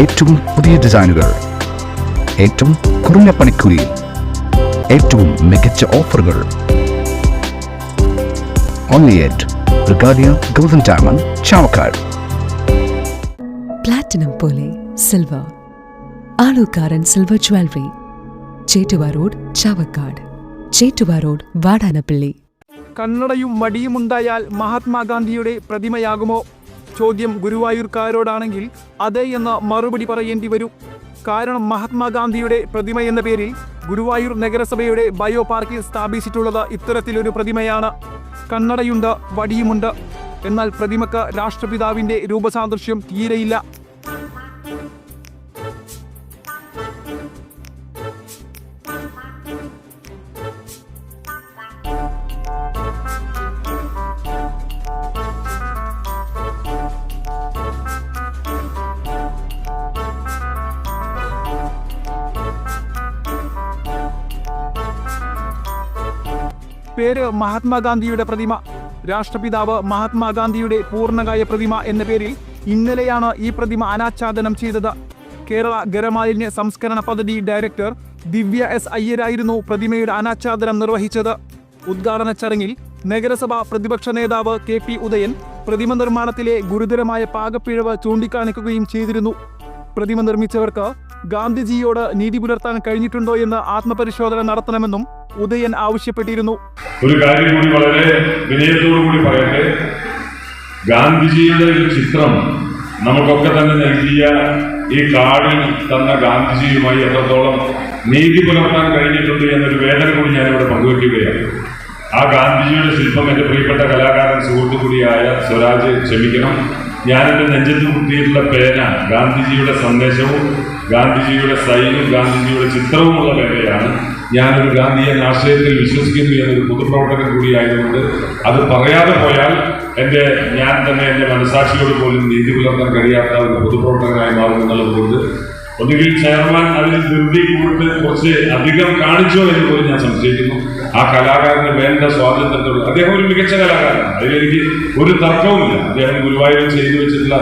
ഏറ്റവും പുതിയ ഡിസൈനുകൾ. ഏറ്റവും കുറഞ്ഞ പണിക്കൂലിയിൽ ഏറ്റവും മികച്ച ഓഫറുകൾ. Only at Regalia golden diamond Chavakkad platinum പോലെ silver Alukkaran silver jewellery Chettuva road Chavakkad. Chettuva road Vadanappally. കണ്ണടയും മടിയുമുണ്ടായാൽ മഹാത്മാഗാന്ധിയുടെ പ്രതിമയാകുമോ? ചോദ്യം ഗുരുവായൂർക്കാരോടാണെങ്കിൽ അതെ എന്ന് മറുപടി പറയേണ്ടി വരും. കാരണം മഹാത്മാഗാന്ധിയുടെ പ്രതിമ എന്ന പേരിൽ ഗുരുവായൂർ നഗരസഭയുടെ ബയോ പാർക്കിൽ സ്ഥാപിച്ചിട്ടുള്ളത് ഇത്തരത്തിലൊരു പ്രതിമയാണ്. കണ്ണടയുണ്ട് വടിയുമുണ്ട്. എന്നാൽ പ്രതിമക്ക് രാഷ്ട്രപിതാവിന്റെ രൂപസാദൃശ്യം തീരെയില്ല. പേര് മഹാത്മാഗാന്ധിയുടെ പ്രതിമ. രാഷ്ട്രപിതാവ് മഹാത്മാഗാന്ധിയുടെ പൂർണകായ പ്രതിമ എന്ന പേരിൽ ഇന്നലെയാണ് ഈ പ്രതിമ അനാച്ഛാദനം ചെയ്തത്. കേരള ഖരമാലിന്യ സംസ്കരണ പദ്ധതി ഡയറക്ടർ ദിവ്യ എസ് അയ്യരായിരുന്നു പ്രതിമയുടെ അനാച്ഛാദനം നിർവഹിച്ചത്. ഉദ്ഘാടന ചടങ്ങിൽ നഗരസഭാ പ്രതിപക്ഷ നേതാവ് കെ പി ഉദയൻ പ്രതിമ നിർമ്മാണത്തിലെ ഗുരുതരമായ പാകപ്പിഴവ് ചൂണ്ടിക്കാണിക്കുകയും ചെയ്തിരുന്നു. പ്രതിമ നിർമ്മിച്ചവർക്ക് ഗാന്ധിജിയോട് നീതി പുലർത്താൻ കഴിഞ്ഞിട്ടുണ്ടോ എന്ന് ആത്മപരിശോധന നടത്തണമെന്നും ഉദയൻ ആവശ്യപ്പെട്ടിരുന്നു. ഒരു കാര്യം കൂടി വളരെ വിനയത്തോടു കൂടി പറയട്ടെ. ഗാന്ധിജിയുടെ ഒരു ചിത്രം നമുക്കൊക്കെ തന്നെ നൽകിയ ഈ കാർഡിൽ തന്ന ഗാന്ധിജിയുമായി എത്രത്തോളം നീതി പുലർത്താൻ കഴിഞ്ഞിട്ടുണ്ട് എന്നൊരു വേദന കൂടി ഞാനിവിടെ പങ്കുവയ്ക്കുകയാണ് ആ ഗാന്ധിജിയുടെ ശില്പം എന്റെ പ്രിയപ്പെട്ട കലാകാരൻ സുഹൃത്തു കൂടിയായ സ്വരാജ് ക്ഷമിക്കണം. ഞാനെന്റെ നെഞ്ചത്ത് കുത്തിയിട്ടുള്ള പേന ഗാന്ധിജിയുടെ സന്ദേശവും ഗാന്ധിജിയുടെ സൈനും ഗാന്ധിജിയുടെ ചിത്രവുമുള്ള പേനയാണ് ഞാനൊരു ഗാന്ധിയൻ ആശയത്തിൽ വിശ്വസിക്കുന്നു എന്നൊരു പൊതുപ്രവർത്തകൻ കൂടിയായതുകൊണ്ട് അത് പറയാതെ പോയാൽ എന്റെ ഞാൻ തന്നെ എന്റെ മനസാക്ഷിയോട് പോലും നീതി പുലർത്താൻ കഴിയാത്ത ഒരു പൊതുപ്രവർത്തകനായി മാറും എന്നുള്ളതുകൊണ്ട് ഒന്നുകിൽ ചെയർമാൻ അതിൽ ധൃതി കൂട്ട് കുറച്ച് അധികം കാണിച്ചോ എന്ന് പോലും ഞാൻ സംശയിക്കുന്നു. ആ കലാകാരന് വേണ്ട സ്വാതന്ത്ര്യത്തോട് അദ്ദേഹം ഒരു മികച്ച കലാകാരനാണ്. അതിലെനിക്ക് ഒരു തർക്കവുമില്ല. അദ്ദേഹം ഗുരുവായൂരിൽ ചെയ്തു വെച്ചിട്ടുള്ള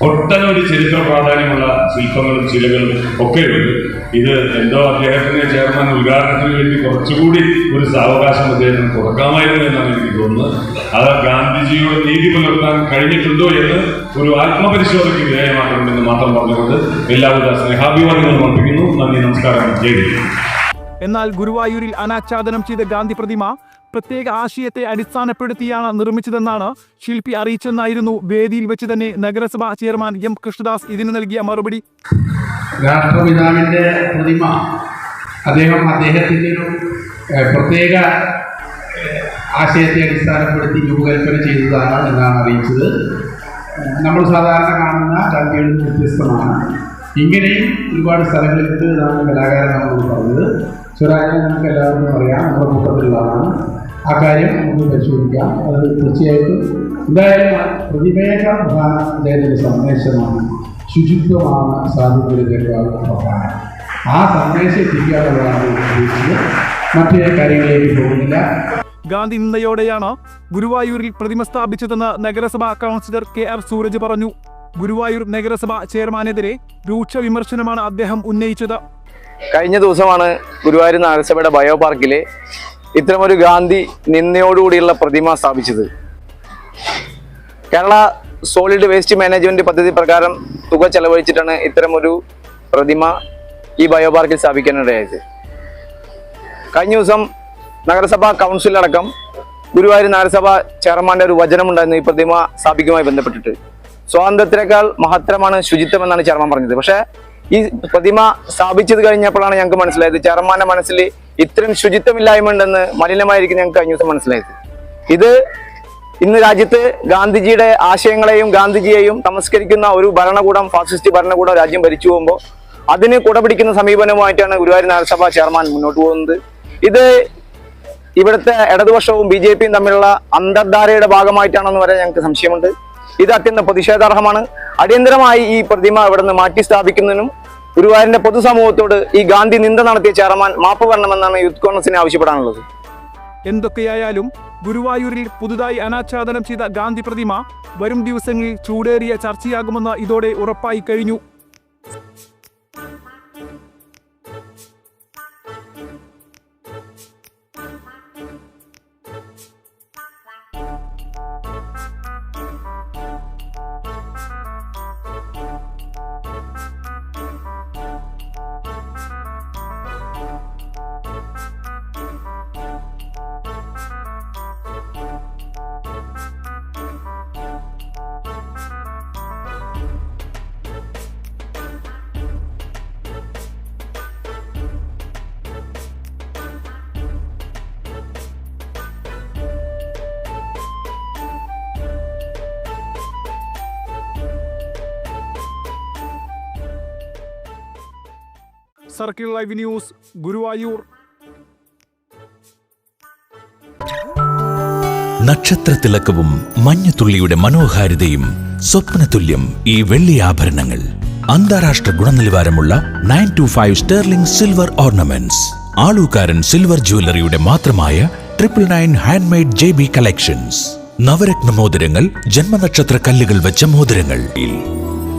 ഒട്ടനവധി ചരിത്ര പ്രാധാന്യമുള്ള ശില്പങ്ങളും ശിലകളും ഒക്കെയുണ്ട്. ഇത് എന്തോ അദ്ദേഹത്തിന്റെ ചെയർമാൻ ഉദ്ഘാടനത്തിന് വേണ്ടി കുറച്ചുകൂടി ഒരു സാവകാശം അദ്ദേഹത്തിന് കൊടുക്കാമായിരുന്നു എന്നാണ് എനിക്ക് തോന്നുന്നത്. അത് ഗാന്ധിജിയുടെ നീതി പുലർത്താൻ കഴിഞ്ഞിട്ടുണ്ടോ എന്ന് ഒരു ആത്മപരിശോധനയ്ക്ക് വിധേയമാക്കണമെന്ന് മാത്രം പറഞ്ഞുകൊണ്ട് എല്ലാവിധ സ്നേഹാഭിമാനങ്ങളും അർപ്പിക്കുന്നു. നന്ദി നമസ്കാരം. ജയ്. എന്നാൽ ഗുരുവായൂരിൽ അനാച്ഛാദനം ചെയ്ത ഗാന്ധി പ്രതിമ പ്രത്യേക ആശയത്തെ അടിസ്ഥാനപ്പെടുത്തിയാണ് നിർമ്മിച്ചതെന്നാണ് ശില്പി അറിയിച്ചെന്നായിരുന്നു വേദിയിൽ വെച്ച് തന്നെ നഗരസഭാ ചെയർമാൻ എം കൃഷ്ണദാസ് ഇതിന് നൽകിയ മറുപടി. രാഷ്ട്രപിതാവിന്റെ പ്രതിമ അദ്ദേഹം അദ്ദേഹത്തിന്റെ ഒരു പ്രത്യേക ആശയത്തെ അടിസ്ഥാനപ്പെടുത്തി രൂപകൽപ്പന ചെയ്തതാണ് എന്നാണ് അറിയിച്ചത്. നമ്മൾ സാധാരണ കാണുന്ന നിന്ന് വ്യത്യസ്തമാണ്. ഇങ്ങനെയും ഒരുപാട് സ്ഥലങ്ങളിൽ നാം കലാകാരൻ പറഞ്ഞത്. സ്വരാജ്യം നമുക്ക് എല്ലാവർക്കും അറിയാം. നമ്മുടെ കൂട്ടത്തിലുള്ളതാണ്. ആ കാര്യം നമുക്ക് പരിശോധിക്കാം. അത് തീർച്ചയായിട്ടും എന്തായാലും പ്രധാന അദ്ദേഹത്തിന്റെ സന്ദേശമാണ് ശുചിത്വമാണ് സാധുക്കളിലേക്കാളും പ്രധാനം. ആ സന്ദേശം എത്തിക്കാനുള്ളതാണ് ഉദ്ദേശിച്ചത്. മറ്റു കാര്യങ്ങളിലേക്ക് പോകുന്നില്ല. ഗാന്ധി നിന്ദയോടെയാണ് ഗുരുവായൂരിൽ പ്രതിമ സ്ഥാപിച്ചതെന്ന് നഗരസഭാ കൗൺസിലർ കെ ആർ സൂരജ് പറഞ്ഞു. ഗുരുവായൂർ നഗരസഭാ ചെയർമാനെതിരെ രൂക്ഷ വിമർശനമാണ് അദ്ദേഹം ഉന്നയിച്ചത്. കഴിഞ്ഞ ദിവസമാണ് ഗുരുവായൂർ നഗരസഭയുടെ ബയോ പാർക്കിൽ ഇത്തരമൊരു ഗാന്ധി നിന്നയോടുകൂടിയുള്ള പ്രതിമ സ്ഥാപിച്ചത്. കേരള സോളിഡ് വേസ്റ്റ് മാനേജ്മെന്റ് പദ്ധതി പ്രകാരം തുക ചെലവഴിച്ചിട്ടാണ് ഇത്തരമൊരു പ്രതിമ ഈ ബയോ പാർക്കിൽ സ്ഥാപിക്കാനിടയായത്. കഴിഞ്ഞ ദിവസം നഗരസഭാ കൗൺസിലടക്കം ഗുരുവായൂർ നഗരസഭ ചെയർമാന്റെ ഒരു വചനമുണ്ടായിരുന്നു ഈ പ്രതിമ സ്ഥാപിക്കുമായി ബന്ധപ്പെട്ടിട്ട്. സ്വാതന്ത്ര്യത്തെക്കാൾ മഹത്തരമാണ് ശുചിത്വം എന്നാണ് ചെയർമാൻ പറഞ്ഞത്. പക്ഷേ ഈ പ്രതിമ സ്ഥാപിച്ചത് കഴിഞ്ഞപ്പോഴാണ് ഞങ്ങൾക്ക് മനസ്സിലായത്. ചെയർമാന്റെ മനസ്സിൽ ഇത്രയും ശുചിത്വമില്ലായ്മ ഉണ്ടെന്ന് മലിനമായിരിക്കും ഞങ്ങൾക്ക് കഴിഞ്ഞ ദിവസം മനസ്സിലായത്. ഇത് ഇന്ന് രാജ്യത്ത് ഗാന്ധിജിയുടെ ആശയങ്ങളെയും ഗാന്ധിജിയെയും തമസ്കരിക്കുന്ന ഒരു ഭരണകൂടം ഫാസിസ്റ്റ് ഭരണകൂടം രാജ്യം ഭരിച്ചു പോകുമ്പോൾ അതിന് കുടപിടിക്കുന്ന സമീപനവുമായിട്ടാണ് ഗുരുവായൂർ നഗരസഭ ചെയർമാൻ മുന്നോട്ട് പോകുന്നത്. ഇത് ഇവിടുത്തെ ഇടതുപക്ഷവും ബി ജെ പിയും തമ്മിലുള്ള അന്തർധാരയുടെ ഭാഗമായിട്ടാണെന്ന് വരെ ഞങ്ങൾക്ക് സംശയമുണ്ട്. ഇത് അത്യന്തം പ്രതിഷേധാർഹമാണ്. അടിയന്തരമായി ഈ പ്രതിമ ഇവിടെ നിന്ന് മാറ്റി സ്ഥാപിക്കുന്നതിനും ഗുരുവായൂരിന്റെ പൊതുസമൂഹത്തോട് ഈ ഗാന്ധി നിന്ദ നടത്തിയ ചെയർമാൻ മാപ്പ് വരണമെന്നാണ് യൂത്ത് കോൺഗ്രസിനെ ആവശ്യപ്പെടാനുള്ളത്. എന്തൊക്കെയായാലും ഗുരുവായൂരിൽ പുതുതായി അനാച്ഛാദനം ചെയ്ത ഗാന്ധി പ്രതിമ വരും ദിവസങ്ങളിൽ ചൂടേറിയ ചർച്ചയാകുമെന്ന് ഇതോടെ ഉറപ്പായി കഴിഞ്ഞു. Circle live news Guruvayur. നക്ഷത്രത്തിളക്കവും മഞ്ഞുതുള്ളിയുടെ മനോഹാരിതയും സ്വപ്നതുല്യം ഈ വെള്ളി ആഭരണങ്ങൾ. അന്താരാഷ്ട്ര ഗുണനിലവാരമുള്ള nine two five sterling silver ornaments. Alukkaran silver ജ്വല്ലറിയുടെ മാത്രമായ triple nine handmade J B collections. Navratna മോതിരങ്ങൾ ജന്മനക്ഷത്ര കല്ലുകൾ വെച്ച മോതിരങ്ങൾ.